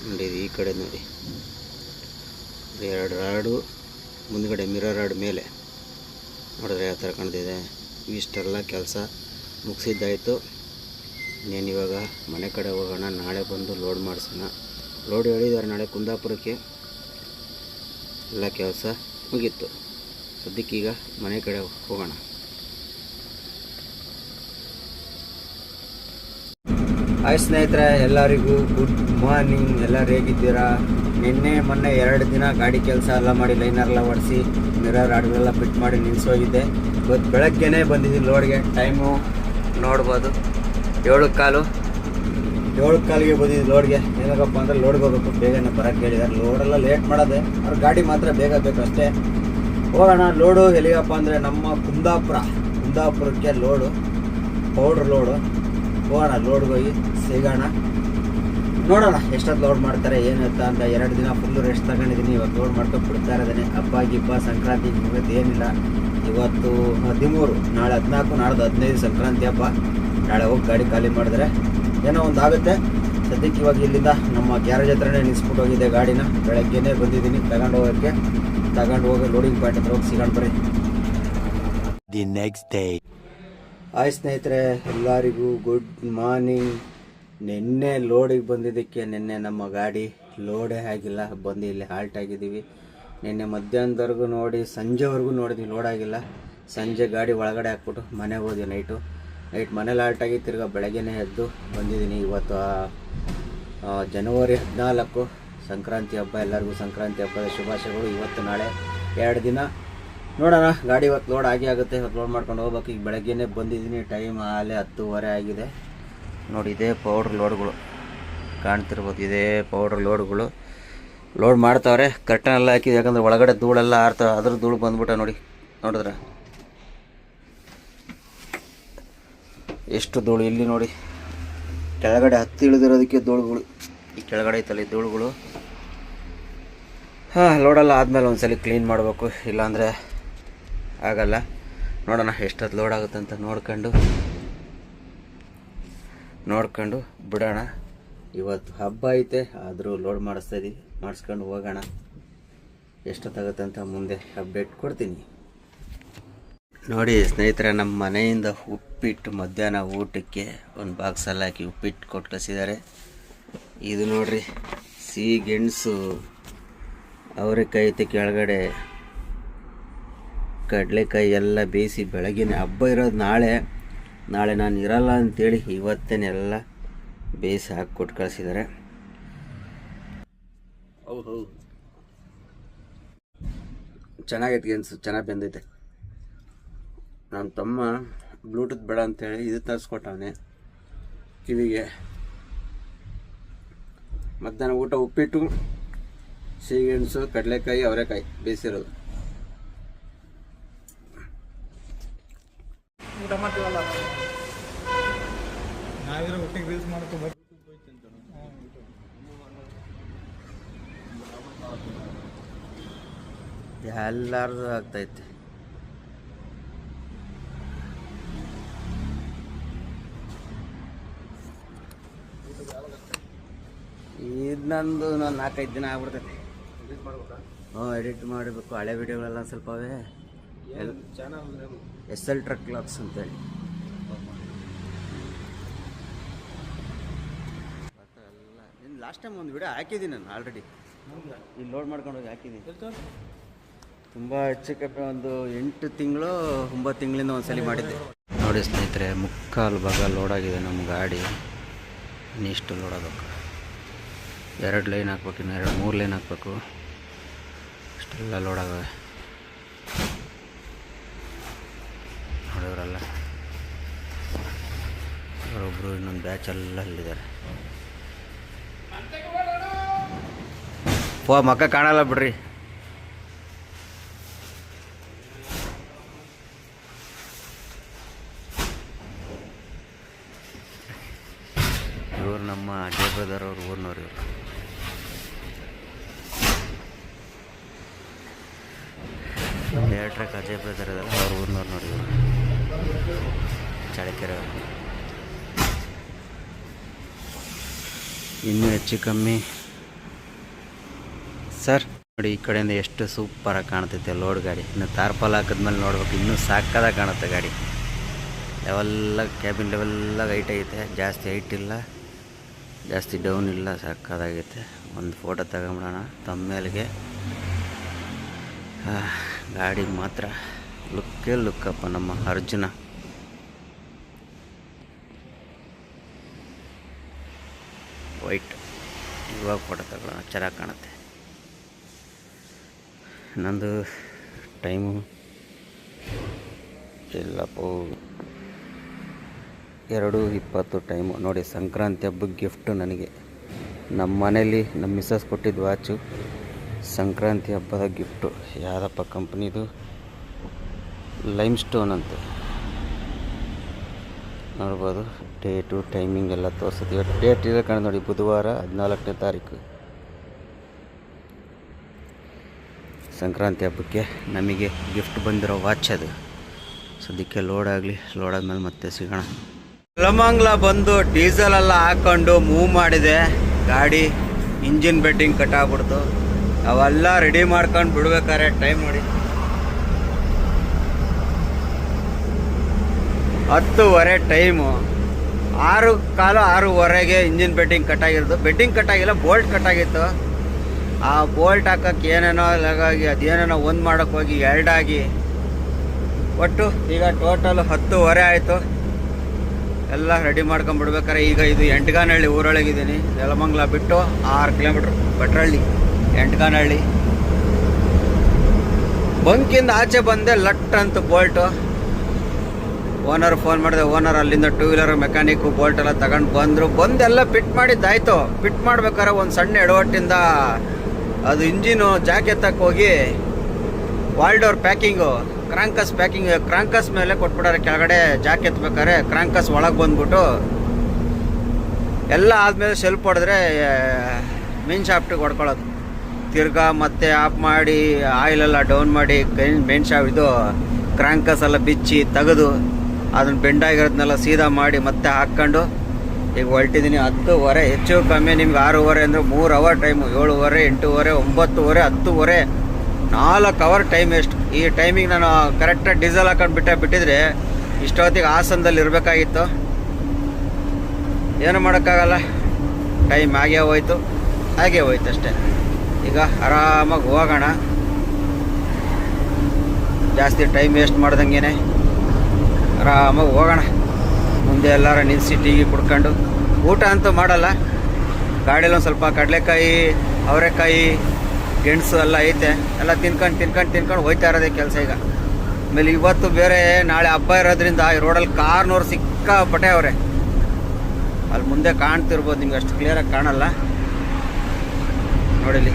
ನೋಡಿ, ಈ ಕಡೆ ನೋಡಿ. ಎರಡು ರಾಡು. ಮುಂದ್ಗಡೆ ಮಿರರ್ ಆಡ್ ಮೇಲೆ. ನೋಡಿದ್ರೆ ಯಾವ ಥರ ಕಾಣ್ತಿದೆ. ಇಷ್ಟೆಲ್ಲ ಕೆಲಸ ಮುಗಿಸಿದ್ದಾಯಿತು. ಇವಾಗ? ಮನೆ ಕಡೆ ಹೋಗೋಣ, ನಾಳೆ ಬಂದು ಲೋಡ್ ಮಾಡಿಸೋಣ. ಲೋಡ್ ಹೇಳಿದ್ದಾರೆ ನಾಳೆ ಕುಂದಾಪುರಕ್ಕೆ. ಎಲ್ಲ ಕೆಲಸ ಮುಗೀತು. ಸದ್ಯಕ್ಕೀಗ ಮನೆ ಕಡೆ ಹೋಗೋಣ. ಹಾಯ್ ಸ್ನೇಹಿತರೆ, ಎಲ್ಲರಿಗೂ ಗುಡ್ ಮಾರ್ನಿಂಗ್ ಎಲ್ಲರೂ ಹೇಗಿದ್ದೀರಾ? ನಿನ್ನೆ, ಮೊನ್ನೆ ಎರಡು ದಿನ ಗಾಡಿ ಕೆಲಸ ಎಲ್ಲ ಮಾಡಿ ಲೈನರ್ ಎಲ್ಲ ಒಡಿಸಿ ಮಿರರ್ ಹಾಡುಗಳೆಲ್ಲ ಫಿಟ್ ಮಾಡಿ ನಿಲ್ಸೋಗಿದ್ದೆ ಇವತ್ತು ಬೆಳಗ್ಗೆನೇ ಬಂದಿದ್ದೀನಿ ಲೋಡ್ಗೆ. ಟೈಮು ನೋಡ್ಬೋದು. ಏಳು ಕಾಲು. ಏಳು ಕಾಲಿಗೆ ಬಂದಿದ್ದು ಲೋಡ್ಗೆ. ಏನಾಗಪ್ಪ ಅಂದರೆ ಲೋಡ್ಗೆ ಹೋಗ್ಬೇಕು. ಬೇಗನೆ ಬರೋಕ್ಕೆ ಹೇಳಿದ್ದಾರೆ. ಲೋಡೆಲ್ಲ ಲೇಟ್ ಮಾಡೋದೆ. ಅವ್ರ ಗಾಡಿ ಮಾತ್ರ ಬೇಗ ಬೇಕು ಅಷ್ಟೇ. ಹೋಗೋಣ. ಲೋಡು ಎಲ್ಲಿಗಪ್ಪ ಅಂದರೆ ನಮ್ಮ ಕುಂದಾಪುರ. ಕುಂದಾಪುರಕ್ಕೆ ಲೋಡು. Powder load. ಹೋಗೋಣ. ಲೋಡ್ಗೆ ಹೋಗಿ ಸಿಗೋಣ. ನೋಡೋಣ ಎಷ್ಟೊತ್ತು ಲೋಡ್ ಮಾಡ್ತಾರೆ ಏನು ಅಂತ ಎರಡು ದಿನ ಫುಲ್ಲು ರೆಸ್ಟ್ ತಗೊಂಡಿದ್ದೀನಿ ಇವತ್ತು ಲೋಡ್ ಮಾಡ್ಕೊಂಡು ಬಿಡ್ತಾ ಇದ್ದಾನೆ ಹಬ್ಬ ಗಿಬ್ಬ ಸಂಕ್ರಾಂತಿ ಇವತ್ತು ಏನಿಲ್ಲ. ಇವತ್ತು ಹದಿಮೂರು ನಾಳೆ ಹದಿನಾಲ್ಕು ನಾಳ್ದು ಹದಿನೈದು ಸಂಕ್ರಾಂತಿ ಹಬ್ಬ. ನಾಳೆ ಹೋಗಿ ಗಾಡಿ ಖಾಲಿ ಮಾಡಿದ್ರೆ ಏನೋ ಒಂದು ಆಗುತ್ತೆ. ಸದ್ಯಕ್ಕೆ ಇವಾಗ ಇಲ್ಲಿಂದ ನಮ್ಮ ಗ್ಯಾರೇಜ್ ಹತ್ರನೇ ನಿಲ್ಸ್ಬಿಟ್ಟು ಹೋಗಿದೆ ಗಾಡಿನ. ಬೆಳಗ್ಗೆನೇ ಬಂದಿದ್ದೀನಿ ತಗೊಂಡು ಹೋಗೋಕ್ಕೆ. ತಗೊಂಡು ಹೋಗಿ ಲೋಡಿಂಗ್ ಪಾಯಿಂಟ್ ಹತ್ರ ಹೋಗಿ ಸಿಗೋಣ ಬರ್ರಿ ದಿ ನೆಕ್ಸ್ಟ್ ಡೇ ಹಾಯ್ ಸ್ನೇಹಿತರೆ ಎಲ್ಲರಿಗೂ ಗುಡ್ ಮಾರ್ನಿಂಗ್ ನಿನ್ನೆ ಲೋಡಿಗೆ ಬಂದಿದ್ದಕ್ಕೆ ನಿನ್ನೆ ನಮ್ಮ ಗಾಡಿ ಲೋಡೇ ಆಗಿಲ್ಲ. ಬಂದು ಇಲ್ಲಿ ಹಾಲ್ಟ್ ಆಗಿದ್ದೀವಿ. ನಿನ್ನೆ ಮಧ್ಯಾಹ್ನದವರೆಗೂ ನೋಡಿ, ಸಂಜೆವರೆಗೂ ನೋಡಿದ್ವಿ ಲೋಡ್ ಆಗಿಲ್ಲ. ಸಂಜೆ ಗಾಡಿ ಒಳಗಡೆ ಹಾಕ್ಬಿಟ್ಟು ಮನೆಗೆ ಹೋದ್ವಿ ನೈಟು ನೈಟ್ ಮನೇಲಿ ಹಾಲ್ಟ್ ಆಗಿ ತಿರ್ಗಾ ಬೆಳಗ್ಗೆನೇ ಎದ್ದು ಬಂದಿದ್ದೀನಿ. ಇವತ್ತು ಜನವರಿ ಹದಿನಾಲ್ಕು, ಸಂಕ್ರಾಂತಿ ಹಬ್ಬ, ಎಲ್ಲರಿಗೂ ಸಂಕ್ರಾಂತಿ ಹಬ್ಬದ ಶುಭಾಶಯಗಳು. ಇವತ್ತು ನಾಳೆ ಎರಡು ದಿನ. ನೋಡೋಣ, ಗಾಡಿ ಇವತ್ತು ಲೋಡ್ ಆಗಿ ಆಗುತ್ತೆ. ಇವತ್ತು ಲೋಡ್ ಮಾಡ್ಕೊಂಡು ಹೋಗ್ಬೇಕು. ಈಗ ಬೆಳಗ್ಗೆನೇ ಬಂದಿದ್ದೀನಿ. ಟೈಮ್ ಆಲೇ ಹತ್ತುವರೆ ಆಗಿದೆ. ನೋಡಿ, ಇದೇ ಪೌಡ್ರ್ ಲೋಡ್ಗಳು. ಕಾಣ್ತಿರ್ಬೋದು, ಇದೇ ಪೌಡ್ರ್ ಲೋಡ್ಗಳು. ಲೋಡ್ ಮಾಡ್ತಾವ್ರೆ ಕರ್ಟನ್ ಎಲ್ಲ ಹಾಕಿದೆ ಯಾಕಂದ್ರೆ ಒಳಗಡೆ ಧೂಳೆಲ್ಲ ಆರ್ತಾವ ಅದ್ರ ಧೂಳು ಬಂದ್ಬಿಟ್ಟ ನೋಡಿ, ನೋಡಿದ್ರೆ? ಎಷ್ಟು ಧೂಳು ಇಲ್ಲಿ ನೋಡಿ. ಕೆಳಗಡೆ ಹತ್ತಿ ಇಳಿದಿರೋದಕ್ಕೆ ಧೂಳುಗಳು. ಈ ಕೆಳಗಡೆ ಐತಲ್ಲಿ ಧೂಳುಗಳು. ಹಾಂ ಲೋಡೆಲ್ಲ ಆದಮೇಲೆ ಒಂದ್ಸಲಿ ಕ್ಲೀನ್ ಮಾಡಬೇಕು, ಇಲ್ಲಾಂದರೆ ಆಗಲ್ಲ. ನೋಡೋಣ, ಎಷ್ಟೊತ್ತು ಲೋಡ್ ಆಗುತ್ತೆ ಅಂತ ನೋಡ್ಕೊಂಡು. ನೋಡ್ಕೊಂಡು ಬಿಡೋಣ. ಇವತ್ತು ಹಬ್ಬ ಐತೆ, ಆದರೂ ಲೋಡ್ ಮಾಡಿಸ್ತಾ ಇದೀವಿ ಮಾಡಿಸ್ಕೊಂಡು ಹೋಗೋಣ. ಎಷ್ಟೊತ್ತಾಗುತ್ತೆ ಅಂತ ಮುಂದೆ ಅಪ್ಡೇಟ್ ಕೊಡ್ತೀನಿ. ನೋಡಿ ಸ್ನೇಹಿತರೆ, ನಮ್ಮ ಮನೆಯಿಂದ ಉಪ್ಪಿಟ್ಟು ಮಧ್ಯಾಹ್ನ ಊಟಕ್ಕೆ ಒಂದು ಬಾಕ್ಸಲ್ಲಿ ಹಾಕಿ ಉಪ್ಪಿಟ್ಟು ಕೊಟ್ಟು ಕಳಿಸಿದ್ದಾರೆ. ಇದು ನೋಡಿರಿ, ಸಿಹಿ ಗೆಣಸು. ಅವರೆಕಾಯಿ ಐತೆ ಕೆಳಗಡೆ ಕಡಲೆಕಾಯಿ ಎಲ್ಲ ಬೇಯಿಸಿ ಬೆಳಗಿನ ಹಬ್ಬ ಇರೋದು ನಾಳೆ. ನಾಳೆ ನಾನು ಇರಲ್ಲ ಅಂತೇಳಿ ಇವತ್ತೇನೆಲ್ಲ ಬೇಸ್ ಹಾಕಿ ಕೊಟ್ಟು ಕಳಿಸಿದ್ದಾರೆ. ಚೆನ್ನಾಗೈತೆ ಗೆನ್ಸು ಚೆನ್ನಾಗಿ ಬಂದೈತೆ. ನಮ್ಮ ತಮ್ಮ ಬ್ಲೂಟೂತ್ ಬೇಡ ಅಂತೇಳಿ ಇದು ತರಿಸ್ಕೊಟ್ಟವನೆ. ಕಿವಿಗೆ. ಮಧ್ಯಾಹ್ನ ಊಟ ಉಪ್ಪಿಟ್ಟು ಸಿಹಿಗೆಣಸು ಕಡಲೆಕಾಯಿ, ಅವರೆಕಾಯಿ, ಬೇಯಿಸಿರೋದು. ಊಟ ಮಾಡ್ತೀವಲ್ಲ ನಾವಿದ್ರೆ ಒಟ್ಟಿಗೆ ರೀಲ್ಸ್ ಮಾಡ್ಕೊಂಡು ಎಲ್ಲಾರ್ದು ಆಗ್ತೈತೆ. ಇದು ನಂದು ನಾನು ನಾಲ್ಕೈದು ದಿನ ಆಗ್ಬಿಡ್ತೈತಿ. ಹ್ಞೂ ಎಡಿಟ್ ಮಾಡಬೇಕು. ಹಳೆ ವಿಡಿಯೋಗಳೆಲ್ಲ ಸ್ವಲ್ಪವೇ channel S L truck clocks ಅಂತೇಳಿ. ನಿನ್ನ ಲಾಸ್ಟ್ ಟೈಮ್ ಒಂದು ವಿಡಿಯೋ ಹಾಕಿದ್ದೀನಿ ನಾನು ಆಲ್ರೆಡಿ ಇಲ್ಲಿ ಲೋಡ್ ಮಾಡ್ಕೊಂಡು ಹೋಗಿ ಹಾಕಿದ್ದೀನಿ ತುಂಬ ಹೆಚ್ಚು ಕಮ್ಮಿ ಒಂದು ಎಂಟು ತಿಂಗಳು ಒಂಬತ್ತು ತಿಂಗಳಿಂದ ಒಂದು ಸಲ ಮಾಡಿದ್ದೆ. ನೋಡಿ ಸ್ನೇಹಿತರೆ ಮುಕ್ಕಾಲು ಭಾಗ ಲೋಡ್ ಆಗಿದೆ ನಮ್ಮ ಗಾಡಿ. ಇನ್ನಿಷ್ಟು ಲೋಡ್ ಆಗಬೇಕು. ಎರಡು ಲೈನ್ ಹಾಕ್ಬೇಕು ಇನ್ನು ಎರಡು ಮೂರು ಲೈನ್ ಹಾಕ್ಬೇಕು. ಅಷ್ಟೆಲ್ಲ ಲೋಡ್ ಆಗವೆ ನೋಡಿದ್ರಲ್ಲ ಅವರೊಬ್ಬರು ಇನ್ನೊಂದು ಬ್ಯಾಚ್ ಎಲ್ಲ ಅಲ್ಲಿದ್ದಾರೆ. ಪೋ, ಮಕ್ಕ ಕಾಣಲ್ಲ ಬಿಡ್ರಿ. ಇವರು ನಮ್ಮ ಅಜಯ್ ಬ್ರದರ್ ಅವ್ರ ಊರಿನವ್ರು ಇವರು ಏರ್ ಟ್ರಕ್ ಅಜಯ್ ಬ್ರದರ್ ಇದಲ್ಲ ಅವ್ರ ಊರಿನವ್ರು ನೋಡಿ ಇವರು ಚಳ್ಳಕೆರೆ ಅವರು ಇನ್ನೂ ಹೆಚ್ಚು ಕಮ್ಮಿ. ಸರ್, ನೋಡಿ ಈ ಕಡೆಯಿಂದ ಎಷ್ಟು ಸೂಪರಾಗಿ ಕಾಣ್ತೈತೆ ಲೋಡ್ ಗಾಡಿ. ಇನ್ನು ತಾರ್ಪಾಲ್ ಹಾಕಿದ್ಮೇಲೆ ನೋಡ್ಬೇಕು, ಇನ್ನೂ ಸಾಕಾದಾಗ ಕಾಣುತ್ತೆ ಗಾಡಿ. ಲೆವೆಲ್ಲ ಕ್ಯಾಬಿನ್ ಲೆವೆಲ್ಲ ಹೈಟ್ ಆಗೈತೆ ಜಾಸ್ತಿ ಹೈಟ್ ಇಲ್ಲ. ಜಾಸ್ತಿ ಡೌನ್ ಇಲ್ಲ, ಸಾಕಾದಾಗೈತೆ. ಒಂದು ಫೋಟೋ ತಗೊಂಬಿಡೋಣ, ತಮ್ಮೇಲಿಗೆ. ಗಾಡಿ ಮಾತ್ರ ಲುಕ್ಕೇ ಲುಕ್ಕಪ್ಪ ನಮ್ಮ ಅರ್ಜುನ. ವೈಟ್ ಇವಾಗ ಫೋಟೋ ತಗೊಳ್ಳೋಣ. ಚೆನ್ನಾಗಿ ಕಾಣುತ್ತೆ. ನಂದು ಟೈಮು ಇಲ್ಲಪ್ಪ. ಎರಡು ಇಪ್ಪತ್ತು ಟೈಮು ನೋಡಿ, ಸಂಕ್ರಾಂತಿ ಹಬ್ಬದ ಗಿಫ್ಟು ನನಗೆ. ನಮ್ಮ ಮನೇಲಿ ನಮ್ಮ ಮಿಸ್ಸಸ್ ಕೊಟ್ಟಿದ್ದ ವಾಚು ಸಂಕ್ರಾಂತಿ ಹಬ್ಬದ ಗಿಫ್ಟು ಯಾವುದಪ್ಪ ಕಂಪ್ನಿದು ಲೈಮ್ ಸ್ಟೋನ್ ಅಂತೆ. ನೋಡ್ಬೋದು. ಡೇಟು, ಟೈಮಿಂಗ್ ಎಲ್ಲ ತೋರಿಸುತ್ತೆ ಡೇಟ್ ಇದೆ ಕಣ ನೋಡಿ, ಬುಧವಾರ ಹದಿನಾಲ್ಕನೇ ತಾರೀಕು. ಸಂಕ್ರಾಂತಿ ಹಬ್ಬಕ್ಕೆ ನಮಗೆ ಗಿಫ್ಟ್ ಬಂದಿರೋ ವಾಚ್ ಅದು. ಸದ್ಯಕ್ಕೆ ಲೋಡ್ ಆಗಲಿ ಲೋಡ್ ಆದ್ಮೇಲೆ ಮತ್ತೆ ಸಿಗೋಣ. ಲಮಂಗ್ಲ ಬಂದು ಡೀಸೆಲ್ ಎಲ್ಲ ಹಾಕ್ಕೊಂಡು ಮೂವ್ ಮಾಡಿದೆ. ಗಾಡಿ ಇಂಜಿನ್ ಬೆಟ್ಟಿಂಗ್ ಕಟ್ಟಾಗ್ಬಿಡ್ತು. ಅವೆಲ್ಲ ರೆಡಿ ಮಾಡ್ಕೊಂಡು ಬಿಡ್ಬೇಕಾದ್ರೆ ಟೈಮ್ ನೋಡಿ. ಹತ್ತುವರೆ ಟೈಮು. ಆರು ಕಾಲು ಆರೂವರೆಗೆ ಇಂಜಿನ್ ಬೆಟ್ಟಿಂಗ್ ಕಟ್ಟಾಗಿರೋದು. ಬೆಟ್ಟಿಂಗ್ ಕಟ್ಟಾಗಿಲ್ಲ, ಬೋಲ್ಟ್ ಕಟ್ಟಾಗಿತ್ತು. ಆ ಬೋಲ್ಟ್ ಹಾಕೋಕ್ಕೆ ಏನೇನೋ ಹಾಗಾಗಿ ಅದೇನೇನೋ ಒಂದು ಮಾಡೋಕ್ಕೆ ಹೋಗಿ ಎರಡಾಗಿ. ಒಟ್ಟು ಈಗ ಟೋಟಲ್ ಹತ್ತುವರೆ ಆಯಿತು. ಎಲ್ಲ ರೆಡಿ ಮಾಡ್ಕೊಂಡ್ಬಿಡ್ಬೇಕಾರೆ. ಈಗ ಇದು ಎಂಟ್ಗಾನಹಳ್ಳಿ ಊರೊಳಗಿದ್ದೀನಿ. ನೆಲಮಂಗ್ಲ ಬಿಟ್ಟು ಆರು ಕಿಲೋಮೀಟ್ರ್ ಭಟ್ರಳ್ಳಿ ಎಂಟ್ಗಾನಹಳ್ಳಿ. ಬಂಕಿಂದ ಆಚೆ ಬಂದೆ ಲಟ್ ಅಂತ ಬೋಲ್ಟು. ಓನರ್ ಫೋನ್ ಮಾಡಿದೆ ಓನರ್ ಅಲ್ಲಿಂದ ಟೂ ವೀಲರ್ ಮೆಕ್ಯಾನಿಕ್ ಬೋಲ್ಟ್ ಎಲ್ಲ ತಗೊಂಡು ಬಂದರು. ಬಂದೆಲ್ಲ ಫಿಟ್ ಮಾಡಿದ್ದಾಯ್ತು. ಫಿಟ್ ಮಾಡ್ಬೇಕಾದ್ರೆ ಒಂದು ಸಣ್ಣ ಎಡವಟ್ಟಿಂದ ಅದು ಇಂಜಿನು ಜಾಕ್ ಎತ್ತಕ್ಕೆ ಹೋಗಿ ವಾಲ್ಡೋರ್ ಪ್ಯಾಕಿಂಗು ಕ್ರಾಂಕಸ್ ಪ್ಯಾಕಿಂಗ್ ಕ್ರಾಂಕಸ್ ಮೇಲೆ ಕೊಟ್ಬಿಟ್ಟಾರೆ ಕೆಳಗಡೆ ಜಾಕ್ ಎತ್ಬೇಕಾರೆ ಕ್ರಾಂಕಸ್ ಒಳಗೆ ಬಂದ್ಬಿಟ್ಟು ಎಲ್ಲ ಆದಮೇಲೆ ಸೆಲ್ಫ್ ಹೊಡೆದ್ರೆ ಮೇನ್ ಶಾಫ್ಟಿಗೆ ಹೊಡ್ಕೊಳ್ಳೋದು. ತಿರ್ಗಾ ಮತ್ತೆ ಆಫ್ ಮಾಡಿ ಆಯಿಲೆಲ್ಲ ಡೌನ್ ಮಾಡಿ ಮೇನ್ ಶಾಫ್ ಇದು ಕ್ರಾಂಕಸ್ ಎಲ್ಲ ಬಿಚ್ಚಿ ತೆಗೆದು ಅದನ್ನು ಬೆಂಡಾಗಿರೋದನ್ನೆಲ್ಲ ಸೀದಾ ಮಾಡಿ ಮತ್ತೆ ಹಾಕ್ಕೊಂಡು ಈಗ ಹೊರಟಿದ್ದೀನಿ ಹತ್ತುವರೆ, ಹೆಚ್ಚು ಕಮ್ಮಿ ನಿಮ್ಗೆ ಆರೂವರೆ ಅಂದರೆ ಮೂರು ಅವರ್ ಟೈಮು ಏಳುವರೆ, ಎಂಟೂವರೆ, ಒಂಬತ್ತುವರೆ, ಹತ್ತುವರೆ, ನಾಲ್ಕು ಅವರ್ ಟೈಮ್ ಎಷ್ಟು ಈ ಟೈಮಿಗೆ ನಾನು ಕರೆಕ್ಟಾಗಿ ಡೀಸೆಲ್ ಹಾಕೊಂಡು ಬಿಟ್ಟೆ ಬಿಟ್ಟಿದ್ರೆ ಇಷ್ಟೊತ್ತಿಗೆ ಹಾಸನದಲ್ಲಿ ಇರಬೇಕಾಗಿತ್ತು. ಏನು ಮಾಡೋಕ್ಕಾಗಲ್ಲ. ಟೈಮ್ ಹಾಗೇ ಹೋಯ್ತು. ಹಾಗೇ ಹೋಯ್ತು ಅಷ್ಟೇ. ಈಗ ಆರಾಮಾಗಿ ಹೋಗೋಣ. ಜಾಸ್ತಿ ಟೈಮ್ ವೇಸ್ಟ್ ಮಾಡ್ದಂಗೆ ಆರಾಮಾಗಿ ಹೋಗೋಣ. ಮುಂದೆ ಎಲ್ಲರ ನಿಲ್ಲಿಸಿ ಟೀ ಗಿ ಕುಡ್ಕೊಂಡು. ಊಟ ಅಂತೂ ಮಾಡಲ್ಲ. ಗಾಡಿಯಲ್ಲಿ ಒಂದು ಸ್ವಲ್ಪ ಕಡಲೆಕಾಯಿ, ಅವರೆಕಾಯಿ, ಗೆಣಸು ಎಲ್ಲ ಐತೆ. ಎಲ್ಲ ತಿನ್ಕೊಂಡು ತಿನ್ಕೊಂಡು ತಿನ್ಕೊಂಡು ಹೋಯ್ತಾ ಇರೋದೇ ಕೆಲಸ ಈಗ. ಆಮೇಲೆ ಇವತ್ತು ಬೇರೆ ನಾಳೆ ಹಬ್ಬ ಇರೋದ್ರಿಂದ ಈ ರೋಡಲ್ಲಿ ಕಾರ್ನವ್ರು ಸಿಕ್ಕಾಪಟ್ಟೆ ಅವರೇ. ಅಲ್ಲಿ ಮುಂದೆ ಕಾಣ್ತಿರ್ಬೋದು, ನಿಮ್ಗೆ ಅಷ್ಟು ಕ್ಲಿಯರಾಗಿ ಕಾಣಲ್ಲ. ನೋಡಿಲಿ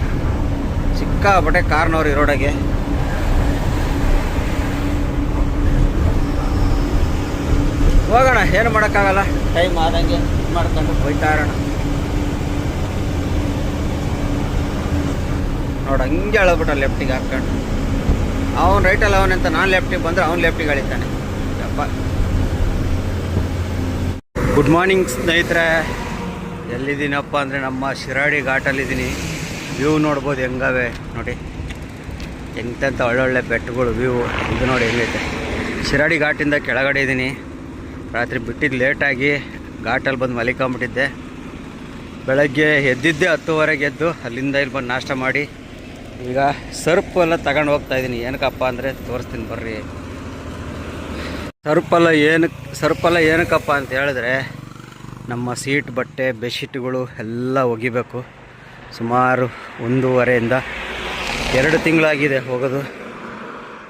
ಸಿಕ್ಕಾಪಟ್ಟೆ ಕಾರ್ನವ್ರು ಈ ರೋಡಗೆ. ಹೋಗೋಣ ಏನು ಮಾಡೋಕ್ಕಾಗಲ್ಲ. ಟೈಮ್ ಆದಂಗೆ ಇದ್ ಮಾಡ್ಕೊಂಡು ಹೋಯ್ತಾ ಇರೋಣ. ನೋಡು ಹಂಗೆ ಹೇಳಬಿಟ್ಟ ಲೆಫ್ಟಿಗೆ ಹಾಕ್ಕೊಂಡು. ಅವನು ರೈಟಲ್ಲಿ ಅವನಂತ ನಾನು ಲೆಫ್ಟಿಗೆ ಬಂದರೆ ಅವ್ನು ಲೆಫ್ಟಿಗೆ ಅಳಿತಾನೆ. ಯಪ್ಪ. ಗುಡ್ ಮಾರ್ನಿಂಗ್ ಸ್ನೇಹಿತರೆ. ಎಲ್ಲಿದ್ದೀನಪ್ಪ ಅಂದರೆ ನಮ್ಮ ಶಿರಾಡಿ ಘಾಟಲ್ಲಿದ್ದೀನಿ ವ್ಯೂ ನೋಡ್ಬೋದು ಹೆಂಗವೆ? ನೋಡಿ. ಎಂತೆಂಥ ಒಳ್ಳೊಳ್ಳೆ ಬೆಟ್ಟಗಳು ವ್ಯೂ ಇದು ನೋಡಿ ಹೆಂಗೈತೆ. ಶಿರಾಡಿ ಘಾಟಿಂದ ಕೆಳಗಡೆ ಇದ್ದೀನಿ. ರಾತ್ರಿ ಬಿಟ್ಟಿದ್ದು ಲೇಟಾಗಿ ಘಾಟಲ್ಲಿ ಬಂದು ಮಲಿಕೊಂಬಿಟ್ಟಿದ್ದೆ. ಬೆಳಗ್ಗೆ ಎದ್ದಿದ್ದೆ ಹತ್ತುವರೆಗೆ ಎದ್ದು ಅಲ್ಲಿಂದ ಇಲ್ಲಿ ಬಂದು ನಾಷ್ಟ ಮಾಡಿ. ಈಗ ಸರ್ಪ್ ಎಲ್ಲ ತಗೊಂಡು ಹೋಗ್ತಾ ಇದ್ದೀನಿ. ಏನಕ್ಕಪ್ಪ ಅಂದರೆ ತೋರಿಸ್ತೀನಿ ಬರ್ರಿ. ಸರ್ಪಲ್ಲ ಏನಕ್ಕೆ ಸರ್ಪಲ್ಲ ಏನಕ್ಕಪ್ಪ ಅಂತ ಹೇಳಿದ್ರೆ ನಮ್ಮ ಸೀಟ್ ಬಟ್ಟೆ, ಬೆಡ್ಶೀಟ್ಗಳು ಎಲ್ಲ ಒಗಿಬೇಕು. ಸುಮಾರು ಒಂದೂವರೆಯಿಂದ ಎರಡು ತಿಂಗಳಾಗಿದೆ ಹೋಗೋದು.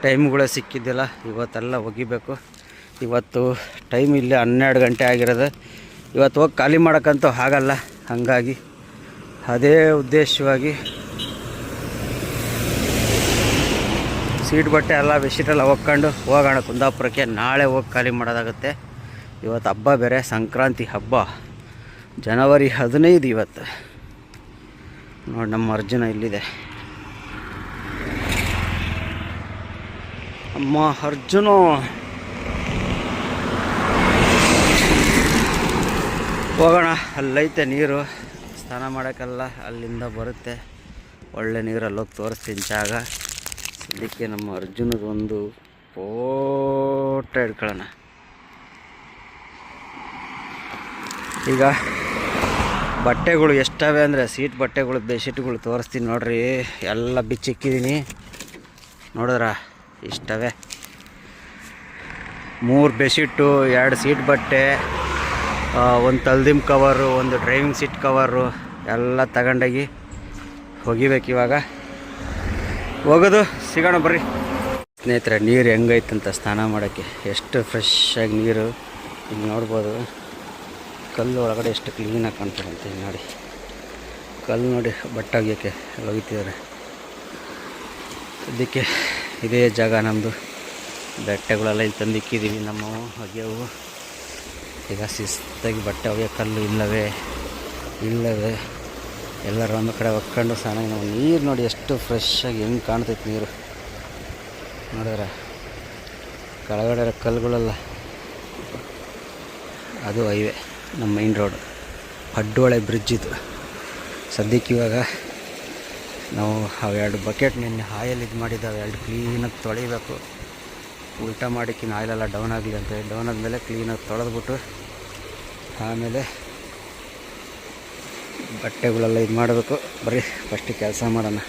ಟೈಮ್ಗಳೇ ಸಿಕ್ಕಿದ್ದಿಲ್ಲ, ಇವತ್ತೆಲ್ಲ ಒಗಿಬೇಕು. ಇವತ್ತು ಟೈಮ್ ಇಲ್ಲಿ ಹನ್ನೆರಡು ಗಂಟೆ ಆಗಿರೋದು. ಇವತ್ತು ಹೋಗಿ ಖಾಲಿ ಮಾಡೋಕ್ಕಂತೂ ಆಗಲ್ಲ. ಹಾಗಾಗಿ ಅದೇ ಉದ್ದೇಶವಾಗಿ ಸೀಟ್ ಬಟ್ಟೆ ಎಲ್ಲ ಬೆಡ್ಶೀಟೆಲ್ಲ ಒಕ್ಕೊಂಡು ಹೋಗೋಣ ಕುಂದಾಪುರಕ್ಕೆ. ನಾಳೆ ಹೋಗಿ ಖಾಲಿ ಮಾಡೋದಾಗುತ್ತೆ. ಇವತ್ತು ಹಬ್ಬ ಬೇರೆ, ಸಂಕ್ರಾಂತಿ ಹಬ್ಬ. ಜನವರಿ ಹದಿನೈದು ಇವತ್ತು. ನೋಡಿ ನಮ್ಮ ಅರ್ಜುನ ಇಲ್ಲಿದೆ. ಅಮ್ಮ ಅರ್ಜುನು. ಹೋಗೋಣ. ಅಲ್ಲೈತೆ ನೀರು. ಸ್ನಾನ ಮಾಡೋಕ್ಕಲ್ಲ ಅಲ್ಲಿಂದ ಬರುತ್ತೆ. ಒಳ್ಳೆ ನೀರು ಅಲ್ಲೋಗಿ ತೋರಿಸ್ತೀನಿ ಜಾಗ. ಸದ್ಯಕ್ಕೆ ನಮ್ಮ ಅರ್ಜುನದ ಒಂದು ಫೋಟೋ ಹಿಡ್ಕೊಳ್ಳೋಣ. ಈಗ ಬಟ್ಟೆಗಳು ಎಷ್ಟವೆ ಅಂದರೆ ಸೀಟ್ ಬಟ್ಟೆಗಳು ಬೆಡ್ಶೀಟ್ಗಳು ತೋರಿಸ್ತೀನಿ ನೋಡ್ರಿ. ಎಲ್ಲ ಬಿಚ್ಚಿಕ್ಕಿದ್ದೀನಿ ನೋಡಿದ್ರ? ಇಷ್ಟವೇ. ಮೂರು ಬೆಡ್ಶೀಟು ಎರಡು ಸೀಟ್ ಬಟ್ಟೆ. ಒಂದು ತಲ್ದಿಮ್ ಕವರು ಒಂದು ಡ್ರೈವಿಂಗ್ ಸೀಟ್ ಕವರು ಎಲ್ಲ ತಗೊಂಡೋಗಿ ಒಗಿಬೇಕು ಇವಾಗ. ಹೋಗೋದು, ಸಿಗೋಣ ಬರ್ರಿ. ಸ್ನೇಹಿತರೆ, ನೀರು ಹೆಂಗೈತಂತ ಸ್ನಾನ ಮಾಡೋಕ್ಕೆ? ಎಷ್ಟು ಫ್ರೆಶ್ ನೀರು ಈಗ ನೋಡ್ಬೋದು. ಕಲ್ಲು ಒಳಗಡೆ ಎಷ್ಟು ಕ್ಲೀನಾಗಿ ಕಾಣ್ತಾರಂತೆ ನೋಡಿ. ಕಲ್ಲು ನೋಡಿ, ಬಟ್ಟೆ ಒಗಿಯೋಕ್ಕೆ ಒಗಿತಿದ್ದಾರೆ. ಅದಕ್ಕೆ ಇದೇ ಜಾಗ ನಮ್ಮದು ಬೆಟ್ಟಗಳೆಲ್ಲ ಇಲ್ಲಿ ತಂದಿಕ್ಕಿದ್ದೀವಿ, ನಮ್ಮ ಒಗೆಯವು ಈಗ ಶಿಸ್ತಾಗಿ ಬಟ್ಟೆ ಒಗೆಯೋ ಕಲ್ಲು ಇಲ್ಲವೇ? ಇಲ್ಲವೇ? ಎಲ್ಲರೂ ಒಂದು ಕಡೆ ಒಕ್ಕೊಂಡು ಸ್ನಾನ ನಾವು ನೀರು ನೋಡಿ ಎಷ್ಟು ಫ್ರೆಶ್ ಆಗಿ ಹೆಂಗೆ ಕಾಣ್ತೈತೆ ನೀರು. ನೋಡಿದ್ರೆ ಕೆಳಗಡೆ ಕಲ್ಲುಗಳೆಲ್ಲ ಅದು ಹೈವೆ, ನಮ್ಮ ಮೈನ್ ರೋಡ್ ಅಡ್ಡೊಳೆ ಬ್ರಿಡ್ಜ್ ಇದು. ಸದ್ಯಕ್ಕೆ ಇವಾಗ ನಾವು ಅವೆರಡು ಬಕೆಟ್ ನಿನ್ನೆ ಹಾಯಲ್ಲಿ ಇದು ಮಾಡಿದ್ದಾವೆ. ಎರಡು ಕ್ಲೀನಾಗಿ ತೊಳಿಬೇಕು ಉಲ್ಟಾ ಮಾಡಿಕ್ಕಿನ ಆಯಿಲೆಲ್ಲ ಡೌನ್ ಆಗಲಿ ಅಂತ ಡೌನ್ ಆದಮೇಲೆ ಕ್ಲೀನಾಗಿ ತೊಳೆದ್ಬಿಟ್ಟು ಆಮೇಲೆ ಬಟ್ಟೆಗಳೆಲ್ಲ ಇದು ಮಾಡಬೇಕು ಬರೀ ಫಸ್ಟ್ ಕೆಲಸ ಮಾಡೋಣ.